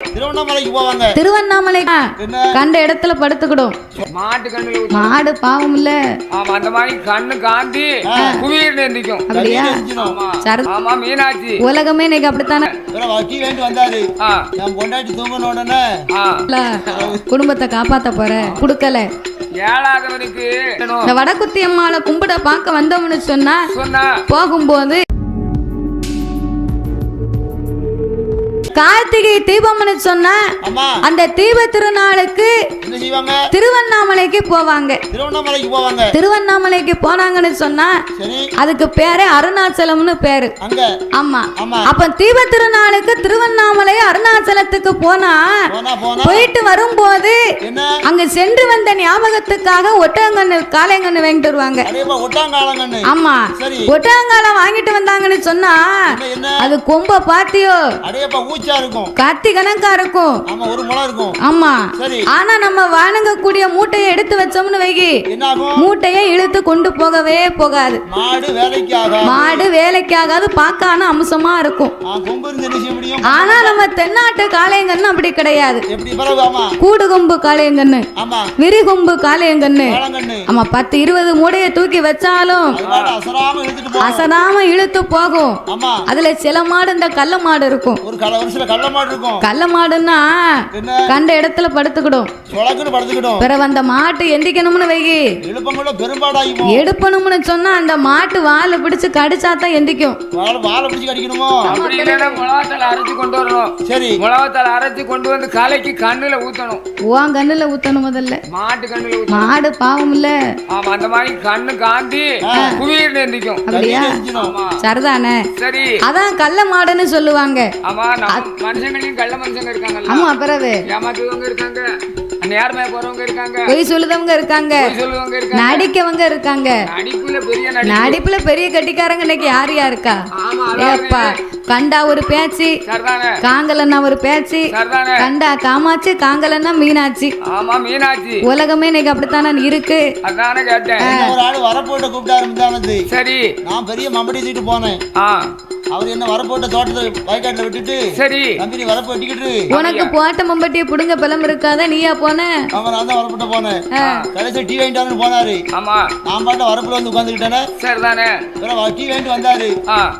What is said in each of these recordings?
திருவண்ணாமலைக்கு போவாங்க. திருவண்ணாமலை கண்ட இடத்துல படுத்துக்கிடும். மாட்டு கண்ணுல ஊத்து. மாடு பாவம் இல்ல ஆமா அந்த மாதிரி கண்ணு காந்தி குவியல் எந்திக்கும் அப்படியா? ஆமா. மீனாட்சி. உலகமே இன்னைக்கு அப்படித்தானே? வக்கீல் வேண்டி வந்தாரு. என் பொண்டாட்டி தூங்கின உடனே. குடும்பத்தை காப்பாத்த போற. குடுக்கல. ஏழாதவனுக்கு இந்த வடக்குத்தி அம்மாளை கும்பிட பார்க்க வந்தோம்னு சொன்னா சொன்னா. போகும்போது கார்த்திகை தீபம்னு சொன்னா அந்த தீப திருநாளுக்கு திருவண்ணாமலைக்கு போவாங்க. திருவண்ணாமலைக்கு போவாங்க. திருவண்ணாமலைக்கு போனாங்கன்னு சொன்னா அதுக்கு பேரு அருணாச்சலம்னு பேரு. அங்க? ஆமா. அப்ப தீப திருநாளுக்கு திருவண்ணாமலை அருணாச்சலத்துக்கு போனா போயிட்டு வரும்போது அங்க சென்று வந்த ஞாபகத்துக்காக ஒட்டகங்கன்னு காளைங்கன்னு வாங்கிட்டு வருவாங்க. ஆமா. ஒட்டகங்காலம் வாங்கிட்டு வந்தாங்கன்னு சொன்னா அது கொம்ப பாத்தியோ ஊச்சா இருக்கும். கத்தி கணக்கா இருக்கும். ஆமா ஒரு முளம் இருக்கும். ஆமா. சரி. ஆனா நம்ம வாணங்கக்கூடிய மூட்டையை எடுத்து வச்சோம்னு வைகி மூட்டையை இழுத்து கொண்டு போகவே போகாது. மாடு வேலைக்கு ஆகா மாடு வேலைக்கு ஆகாது பார்க்க ஆனா அம்சமா இருக்கும் ஆனா நம்ம தென்னாட்டு காளையங்கன்னு அப்படி கிடையாது. கூடு கொம்பு காளையங்கன்னு. ஆமா. விரி கொம்பு காளையங்கன்னு ஆமா பத்து இருபது மூடையை தூக்கி வச்சாலும் அசராம இழுத்து போகும். அதுல சில மாடு இந்த கள்ள மாடு இருக்கும். ஒரு கல ஒரு சில கள்ள மாடு இருக்கும். கள்ள மாடுன்னா கண்ட இடத்துல படுத்துக்கிடும். சொலக்குன்னு படுத்துக்கிடும். பிறகு அந்த மாட்டு எந்திக்கணும்னு வைகி பெரும்பாடாகும் எடுப்பணும்னு சொன்னா அந்த மாட்டு வாலை பிடிச்சு கடிச்சாதான் எந்திக்கும். வாழை பிடிச்சு கடிக்கணுமோ? அப்படி இல்லைன்னா மிளகாத்தால அரைச்சு கொண்டு வரணும். சரி. மிளகாத்தால அரைச்சு கொண்டு வந்து காலைக்கு கண்ணுல ஊத்தணும். உன் கண்ணுல ஊத்தணும் முதல்ல. மாட்டு கண்ணுல ஊத்தணும். மாடு பாவம் இல்ல. ஆமா அந்த மாதிரி கண்ணு காந்தி குவியல் எந்திக்கும். அப்படியா? தெரிஞ்சிடும் ஆமா. சரிதானே. சரி. அதான் கள்ள மாடுன்னு சொல்லுவாங்க. மனுஷங்களையும் கள்ள மனுஷங்க இருக்காங்கல்ல. ஆமா பிறகு. ஏமாத்துறவங்க இருக்காங்க. நேர்மையா போறவங்க இருக்காங்க. பொய் சொல்லுதவங்க இருக்காங்க. நடிக்கவங்க இருக்காங்க. நடிப்புல பெரிய நடி நடிப்புல பெரிய கட்டிக்காரங்க இன்னைக்கு யார் யாருக்கா? ஏப்பா கண்டா ஒரு பேச்சு சரிதானே. காங்கலன்னா ஒரு பேச்சு சரிதானே. கண்டா காமாச்சு காங்கலன்னா ஆமா மீனாட்சி. உலகமே இன்னைக்கு அப்படித்தானே இருக்கு? அதானே கேட்டேன். என்ன ஒரு ஆள் வரப்போட்ட கூப்பிட்டாரு முந்தானது சரி. நான் பெரிய மம்படி போனேன். ஆ. அவர் என்ன வரப்போட்ட தோட்டத்தை வயக்காட்டுல விட்டுட்டு? சரி. தம்பி நீ வரப்போ வெட்டிக்கிட்டு உனக்கு போட்ட மம்பட்டிய புடுங்க பலம் இருக்காத நீயா போன? அவன் நான் தான் வரப்போட்ட போனேன். கடைசி டீ வாங்கிட்டு போனாரு. ஆமா. நான் பாட்டு வரப்புல வந்து உட்காந்துக்கிட்டேனே சரிதானே. டீ வாங்கிட்டு வந்தாரு.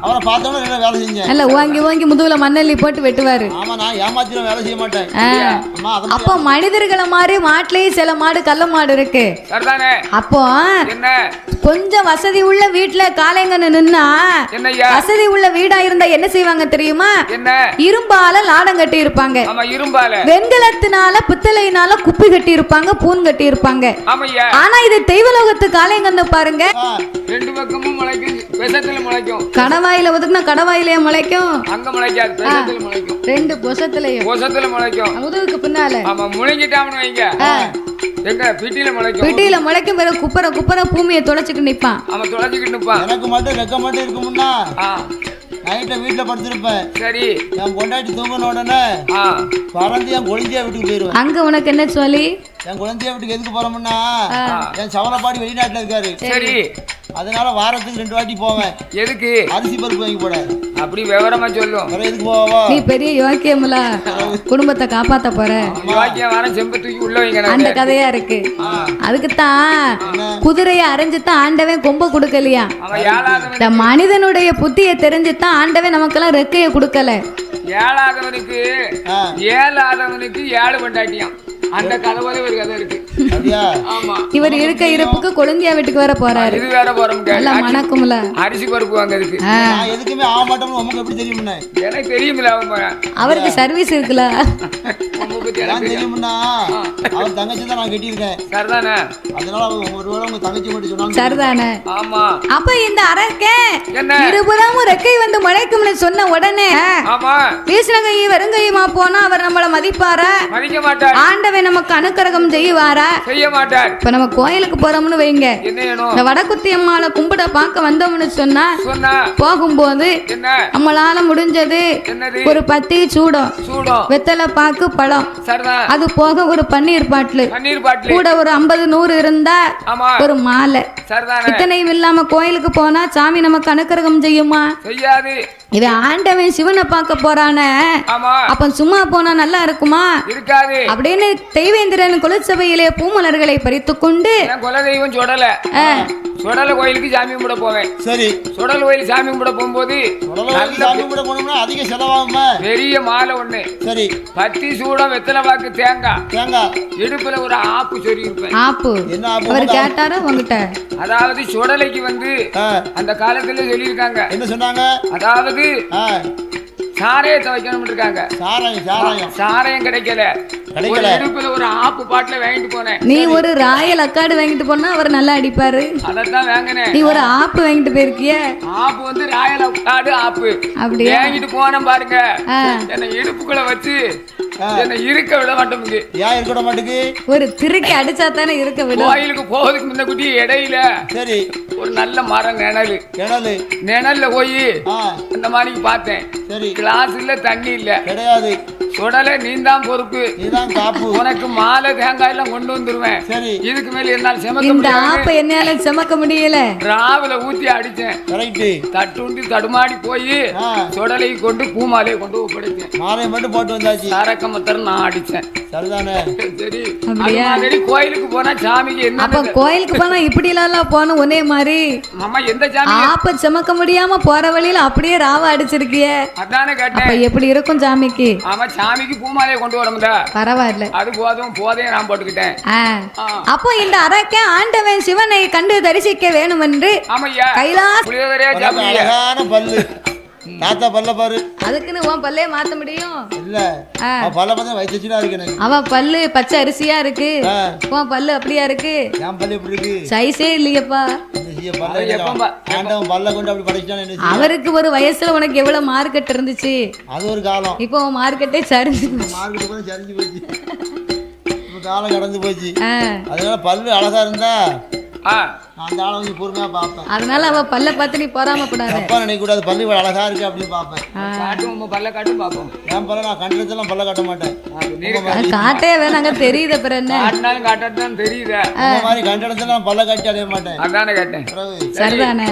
அவரை பார்த்தோன்னே என்ன வேலை செஞ்சேன். நல்ல ஓங்கி ஓங்கி முதுகுல மண்ணள்ளி போட்டு வெட்டுவாரு. ஆமா நான் ஏமாத்திரம் வேலை செய்ய மாட்டேன். அப்போ மனிதர்களை மாதிரி மாட்டுலயும் சில மாடு கள்ள மாடு இருக்கு. சரிதானே. அப்போ என்ன? கொஞ்சம் வசதி உள்ள வீட்டுல காளைங்கன்னு நின்னா வசதி உள்ள வீடா இருந்தா என்ன செய்வாங்க தெரியுமா? என்ன? இரும்பால லாடம் கட்டி இருப்பாங்க ஆமா இரும்பால. வெண்கலத்தினால பித்தளையினால குப்பி கட்டி இருப்பாங்க பூன் கட்டி இருப்பாங்க ஆனா இது தெய்வலோகத்து காளைங்கன்னு பாருங்க. ரெண்டு பக்கமும் முளைக்கும் விஷத்துல முளைக்கும். கடவாயில ஒதுக்குனா கடவாயிலே முளைக்கும்? அங்க முளைக்காது ரெண்டு பொசத்துலயும் கோசத்துல முளைக்கும். முதுகுக்கு பின்னால. ஆமா முளைங்கிட்டாம்னு வைங்க. எங்க பிட்டில முளைக்கும். பிட்டியில முளைக்கும் பிறகு குப்பர குப்பர பூமியை நிப்பான். தொலைச்சிக்கிட்டு நிப்பான். எனக்கு மட்டும் ரெக்க மட்டும் இருக்குமுன்னா ஆ. நைட்ல வீட்டுல படுத்திருப்பேன். சரி. என் பொண்டாட்டி தூங்கின உடனே பறந்து என் குழந்தையா வீட்டுக்கு போயிருவேன். அங்க உனக்கு என்ன சொல்லி என் குழந்தையா வீட்டுக்கு எதுக்கு போறோம்னா என் சவலப்பாடி வெளிநாட்டுல இருக்காரு. சரி. அதனால வாரத்துக்கு ரெண்டு வாட்டி போவேன். எதுக்கு? அரிசி பருப்பு வாங்கி போட. அப்படி விவரமா சொல்லும் எதுக்கு போவா? நீ பெரிய யோக்கியமுல குடும்பத்தை காப்பாத்த போற. வாக்கியம் வர செம்பு தூக்கி உள்ள வைங்க அந்த கதையா இருக்கு. அதுக்குத்தான் குதிரைய அரைஞ்சுதான் ஆண்டவன் கொம்ப கொடுக்கலையா? இந்த மனிதனுடைய புத்திய தெரிஞ்சுதான் ஆண்டவன் நமக்கெல்லாம் ரெக்கைய கொடுக்கல. ஏழாதவனுக்கு. ஏழாதவனுக்கு ஏழு கொண்டாட்டியாம் அந்த கதை ஒரு கதை இருக்கு. இவர் இருக்க இருப்புக்கு கொழுந்தியா வீட்டுக்கு வர போறாரு. இது வேற போறோம் மணக்கும்ல. அரிசி பருப்பு வாங்கிறதுக்கு நான் எதுக்குமே ஆக மாட்டோம்னு உமக்கு எப்படி தெரியும்னே? எனக்கு தெரியுமில்ல அவன் போறேன் அவருக்கு சர்வீஸ் இருக்குல்ல. தெரியும்னா அவன் தங்கச்சி தான் நான் கட்டியிருக்கேன். சரிதானே? அதனால அவன் ஒருவேளை உங்க தங்கச்சி மட்டும் சொன்னாலும் சரிதானே? ஆமா. அப்ப இந்த அரக்கே ரெக்கை வந்து முளைக்கும்னு சொன்ன உடனே ஆமா. வீசின கை வெறுங்கையுமா போனா அவர் நம்மள மதிப்பாரா? மதிக்க மாட்டார். ஆண்டவன் நமக்கு அனுக்கிரகம் செய்வாரா? செய்ய மாட்டார். இப்ப நம்ம கோயிலுக்கு போறோம்னு வைங்க. இந்த வடக்குத்தி அம்மாளை கும்பிட பார்க்க வந்தோம்னு சொன்னா போகும்போது நம்மளால முடிஞ்சது ஒரு பத்தி சூடம் வெத்தலை பாக்கு பழம். அது போக ஒரு பன்னீர் பாட்டில். கூட ஒரு ஐம்பது நூறு இருந்தா ஒரு மாலை. இத்தனையும் இல்லாம கோயிலுக்கு போனா சாமி நமக்கு அனுக்கிரகம் செய்யுமா? செய்யாது. இவன் ஆண்டவன் சிவனை பார்க்க போறானே. அப்ப சும்மா போனா நல்லா இருக்குமா? இருக்காது. அப்படின்னு தெய்வேந்திரன் குலசபையிலே பூமலர்களை பறித்து கொண்டு குலதெய்வம் சுடல. சுடல கோயிலுக்கு சாமி கும்பிட போவேன். சரி. சுடல் கோயில் சாமி கும்பிட போகும்போது சாமி கூட போனோம்னா அதிக செலவாகுமா? பெரிய மாலை ஒண்ணு. சரி. பத்தி சூடம் வெத்தலை பாக்கு தேங்காய் தேங்காய் இடுப்புல ஒரு ஆப்பு சொறி இருப்பேன் ஆப்பு. என்ன ஆப்பு? அவர் கேட்டாரா உங்ககிட்ட? அதாவது சுடலைக்கு வந்து அந்த காலத்துல சொல்லியிருக்காங்க. என்ன சொன்னாங்க? அதாவது ஆ, சாரையத்தை வைக்கணும் இருக்காங்க. சாராயம் சாராயம். சாரையும் கிடைக்கல. கிடைக்கல. இடுப்புல ஒரு ஆப்பு பாட்டில வாங்கிட்டு போனேன். நீ ஒரு ராயல் அக்காடு வாங்கிட்டு போனா அவர் நல்லா அடிப்பாரு. அதைத்தான் வாங்கினேன். நீ ஒரு ஆப்பு வாங்கிட்டு போயிருக்கிய. ஆப்பு வந்து ராயல காடு ஆப்பு. அப்படியா? வாங்கிட்டு போனேன் பாருங்க. என்னை இடுப்புக்குள்ள வச்சு என்னை இருக்க விட மாட்டோமுங்க ஏன் இருக்க மாட்டுக்கு ஒரு திருக்கி அடிச்சா தானே இருக்க விடும். கோயிலுக்கு முன்ன குட்டி இடையில சரி. ஒரு நல்ல மரம் நிழல் கிணறு நிழல்ல போய் அந்த மாதிரி பார்த்தேன். சரி. கிளாஸ் இல்ல தண்ணி இல்ல. கிடையாது. சுடலை நீந்தான் பொறுப்பு. நீதான் காப்பு. உனக்கு மாலை தேங்காய் எல்லாம் கொண்டு வந்துருவேன். சரி. இதுக்கு மேல என்னால் செமக்க இந்த முடியாது. ஆப்பை என்னால சுமக்க முடியல. ராவில ஊத்தி அடிச்சேன் கரெக்டு தட்டுண்டி தடுமாடி போய் ஆ. சுடலை கொண்டு பூமாலையை கொண்டு ஒப்படைச்சேன் மாலையை மட்டும் போட்டு வந்தாச்சு. சரக்க மத்தரம் நான் அடிச்சேன் சரிதானே? சரி. அது அப்படியா? மாதிரி கோயிலுக்கு போனா சாமிக்கு அப்ப என்ன கோயிலுக்கு போனா இப்படி எல்லாம் போன ஒரே மாதிரி. அம்மா எந்த சாமி? ஆப்ப சுமக்க முடியாம போற வழியில அப்படியே ராவ அடிச்சிருக்கிய. அதானே அப்ப கேட்டேன் எப்படி இருக்கும் சாமிக்கு? ஆமா சாமிக்கு பூமாலையை கொண்டு வரமுதா பரவாயில்ல. அது போதும் போதையும் நான் போட்டுக்கிட்டேன். அப்போ இந்த அரக்க ஆண்டவன் சிவனை கண்டு தரிசிக்க வேணும் என்று ஆமையா அழகான பல்லு. தாத்தா பல்ல பாரு. அதுக்குன்னு உன் பல்லே மாத்த முடியும்? இல்ல. அவன் பல்ல பார்த்தா வயிற்றுச்சுடா இருக்கு எனக்கு அவ பல்லு பச்சை அரிசியா இருக்கு. உன் பல்லு அப்படியா இருக்கு? என் பல்லு எப்படி இருக்கு? சைஸே இல்லையப்பா. அவருக்கு ஒரு வயசுல உனக்கு எவ்வளவு மார்க்கெட் இருந்துச்சு? அது ஒரு காலம். இப்போ மார்க்கெட்டே சரிஞ்சு மார்க்கெட்டு கூட சரிஞ்சு போச்சு. இப்ப காலம் கடந்து போச்சு. அதனால பல்லு அழகா இருந்தா நான் அந்த ஆளை கொஞ்சம் பொறுமையா பார்ப்பேன். அதனால அவ பல்ல பார்த்து நீ பொறாமப்படாத தப்பா நினைக்க கூடாது பல்லு இவ்வளவு அழகா இருக்கு அப்படின்னு பார்ப்பேன். காட்டும் உங்க பல்ல காட்டும் பாப்போம் என் பல்ல நான் கண்டதெல்லாம் பல்ல கட்ட மாட்டேன். அது காட்டே. வேணாங்க தெரியுது அப்புறம் என்ன? காட்டினாலும் காட்டாதான் தெரியுதே. இந்த மாதிரி கண்டடத்துல நான் பல்ல கட்டி அடைய மாட்டேன். அதானே கேட்டேன். சரிதானே.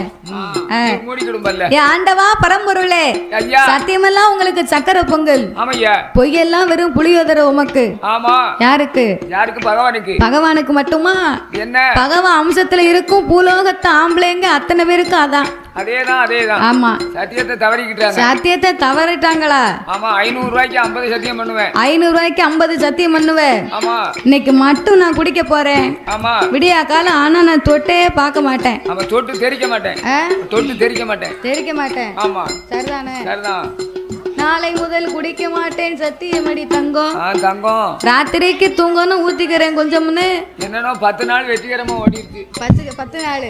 மூடிக்கிடும் பல்ல. ஏ ஆண்டவா பரம்பொருளே. ஐயா. சத்தியமெல்லாம் உங்களுக்கு சக்கரை பொங்கல். ஆமையா. பொய்யெல்லாம் வெறும் புளியோதரை உமக்கு. ஆமா. யாருக்கு? யாருக்கு? பகவானுக்கு. பகவானுக்கு மட்டுமா? என்ன? பகவான் அம்சத்துல இருக்கும் பூலோகத்து ஆம்பளைங்க அத்தனை பேருக்கு அதான். அதேதான் அதேதான். ஆமா. சத்தியத்தை தவறிக்கிட்டாங்க. சத்தியத்தை தவறிட்டாங்களா? ஆமா ஐநூறு ரூபாய்க்கு ஐம்பது சத்தியம் பண்ணுவேன். ஐநூறு ரூபாய்க்கு ஐம்பது சத்தியம் பண்ணுவேன். ஆமா. இன்னைக்கு மட்டும் நான் குடிக்க போறேன். ஆமா. விடியா காலம் ஆனா நான் தொட்டே பார்க்க மாட்டேன். தொட்டு தெரிக்க மாட்டேன்? தொட்டு தெரிக்க மாட்டேன். தெரிக்க மாட்டேன். ஆமா. சரிதானே? சரிதான். நாளை முதல் குடிக்க மாட்டேன் சத்தியமடி தங்கம். ஆ தங்கம். ராத்திரிக்கு தூங்கணும் ஊத்திக்கிறேன் கொஞ்சம்னு. என்னன்னா பத்து நாள் வெற்றிகரமா ஓடிருக்கு பத்து பத்து நாள்.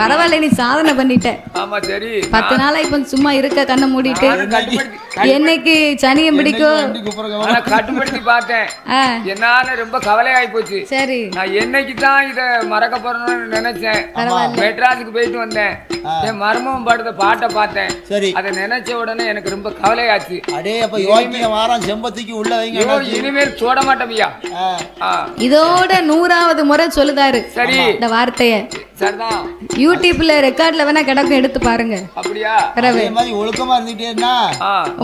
பரவாயில்ல நீ சாதனை பண்ணிட்ட. ஆமா சரி. பத்து நாளா இப்ப சும்மா இருக்க கண்ணை மூடிட்டு. என்னைக்கு சனியம் பிடிக்கும் கட்டுப்படுத்தி பார்த்தேன். என்னால ரொம்ப கவலையாயி போச்சு. சரி. நான் என்னைக்கு தான் இத மறக்க போறேன்னு நினைச்சேன். மெட்ராஸுக்கு போயிட்டு வந்தேன். என் மர்மம் பாடுத பாட்டை பார்த்தேன். சரி. அதை நினைச்ச உடனே எனக்கு ரொம்ப கவலையாச்சு அடே அப்ப யோகிய வாரம் செம்பத்திக்கு உள்ள வைங்க இனிமேல் சோட மாட்டோம்யா இதோட நூறாவது முறை சொல்லுதாரு. சரி. இந்த வார்த்தைய. சரிதான். யூடியூப்ல ரெக்கார்ட்ல வேணா கிடக்கும் எடுத்து பாருங்க. அப்படியா? அதே மாதிரி ஒழுக்கமா இருந்துட்டேன்னா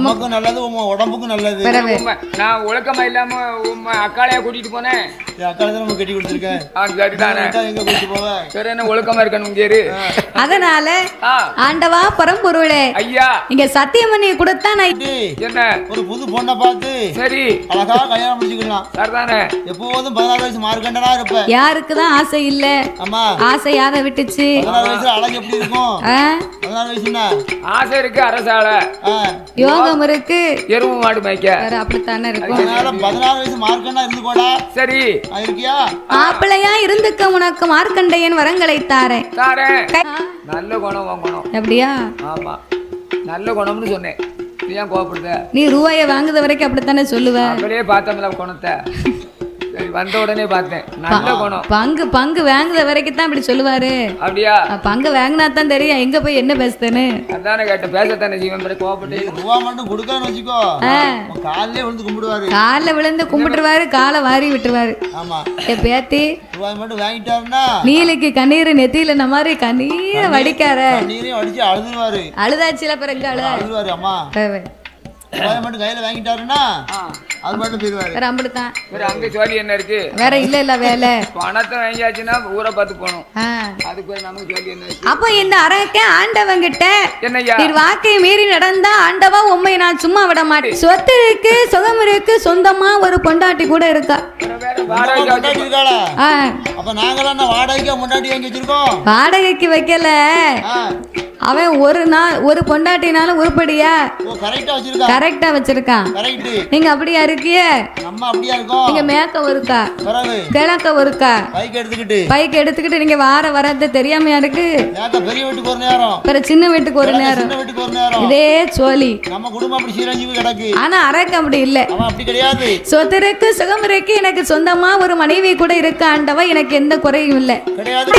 உமக்கும் நல்லது உங்க உடம்புக்கும் நல்லது. நான் ஒழுக்கமா இல்லாம உண்மை அக்காளையா கூட்டிட்டு போனேன். தான் நம்ம கட்டி கொடுத்துருக்கேன் சரிதானே. எங்க கூட்டிட்டு போவேன் வேற என்ன ஒழுக்கமா இருக்கணும் இரு. அதனால ஆண்டவா பரம்பொருளே. ஐயா. இங்க சத்தியமணி கொடுத்தா என்ன? ஒரு புது பொண்ணை பார்த்து சரி. அழகா கல்யாணம் முடிச்சுக்கலாம். சரிதானே? எப்போதும் பதினாறு வயசு மார்க்கண்டனா இருப்ப? யாருக்கு தான் ஆசை இல்ல. ஆமா ஆசை யாரை விட்டுச்சு. பதினாறு வயசுல அழகு எப்படி இருக்கும்? ஆ? பதினாறு வயசுன்னா ஆசை இருக்கு அரசால. யோகம் இருக்கு. எருவு மாடு மேய்க்க. வேற அப்படித்தானே இருக்கும். அதனால பதினாறு வயசு மார்க்கண்டா இருந்து போடா சரி. இருக்கியா? மாப்பிள்ளையா இருந்துக்க உனக்கு மார்க்கண்டையன் வரங்களை தாரேன். தாரேன். நல்ல குணம் வாங்கணும் அப்படியா? ஆமா. நல்ல குணம்னு சொன்னேன். நீ ஏன் கோவப்படுத? நீ ரூபாய வாங்குத வரைக்கும் அப்படித்தானே சொல்லுவ? அப்படியே பார்த்தோம்ல குணத்தை. வந்த உடனே பார்த்தேன். நல்ல குணம். பங்கு பங்கு வாங்குற வரைக்கும் தான் இப்படி சொல்லுவாரு. அப்படியா? பங்கு வாங்கினா தான் தெரியும் எங்க போய் என்ன பேசுதுன்னு அதானே கேட்டேன் பேசத்தானே ஜீவன் பிறகு கோவப்பட்டு. ரூபா மட்டும் கொடுக்கான்னு வச்சுக்கோ. காலிலே விழுந்து கும்பிடுவாரு. காலில் விழுந்து கும்பிட்டுருவாரு காலை வாரி விட்டுருவாரு. ஆமா. ஏ பேத்தி. ரூபாய் மட்டும் வாங்கிட்டாருன்னா. நீலிக்கு கண்ணீர் நெத்தியில இந்த மாதிரி கண்ணீரை வடிக்கார தண்ணீரையும் அடிச்சு அழுதுருவாரு. அழுதாச்சில பிறகு அழுதா அழுதுருவாரு அம்மா. மட்டும் கையில வாங்கிட்டாருன்னா அது மட்டும் போயிருவாரு வேற அம்பிடுதான் வேற அங்க ஜோலி என்ன இருக்கு? வேற இல்ல இல்ல வேலை. பணத்தை வாங்கியாச்சுன்னா ஊரை பார்த்து போகணும். ஆ. அதுக்கு நமக்கு ஜோலி என்ன இருக்கு? அப்போ இந்த அரக்க ஆண்டவங்கிட்ட என்னய்யா? நீர் வாக்கை மீறி நடந்தா ஆண்டவா உண்மை நான் சும்மா விட மாட்டேன். சொத்து இருக்கு சுகம் இருக்கு சொந்தமா ஒரு பொண்டாட்டி கூட இருக்கா? வேற வேற வாடகை முன்னாடி இருக்காளா. ஆ, அப்ப நாங்களாம் என்ன வாடகைக்கா முன்னாடி வாங்கி வச்சிருக்கோம்? வாடகைக்கு வைக்கல. ஆ, அவன் ஒரு நாள் ஒரு பொண்டாட்டினாலும் உருப்படியா? கரெக்டா வச்சிருக்கா. கரெக்டா வச்சிருக்கான் நீங்க அப்படியா இருக்கிய? நீங்க மேக்க இருக்கா பிறகு. கிழக்க இருக்கா பைக் எடுத்துக்கிட்டு. நீங்க வார வரது தெரியாமையா இருக்கு? நேக்க பெரிய வீட்டுக்கு ஒரு நேரம்? பிற சின்ன வீட்டுக்கு ஒரு நேரம்? இதே கிடக்கு. ஆனா அரக்க அப்படி இல்ல. அவன் அப்படி கிடையாது. சொத்து இருக்கு சுகம் இருக்கு எனக்கு சொந்தமா ஒரு மனைவி கூட இருக்க ஆண்டவா எனக்கு எந்த குறையும் இல்ல. கிடையாது.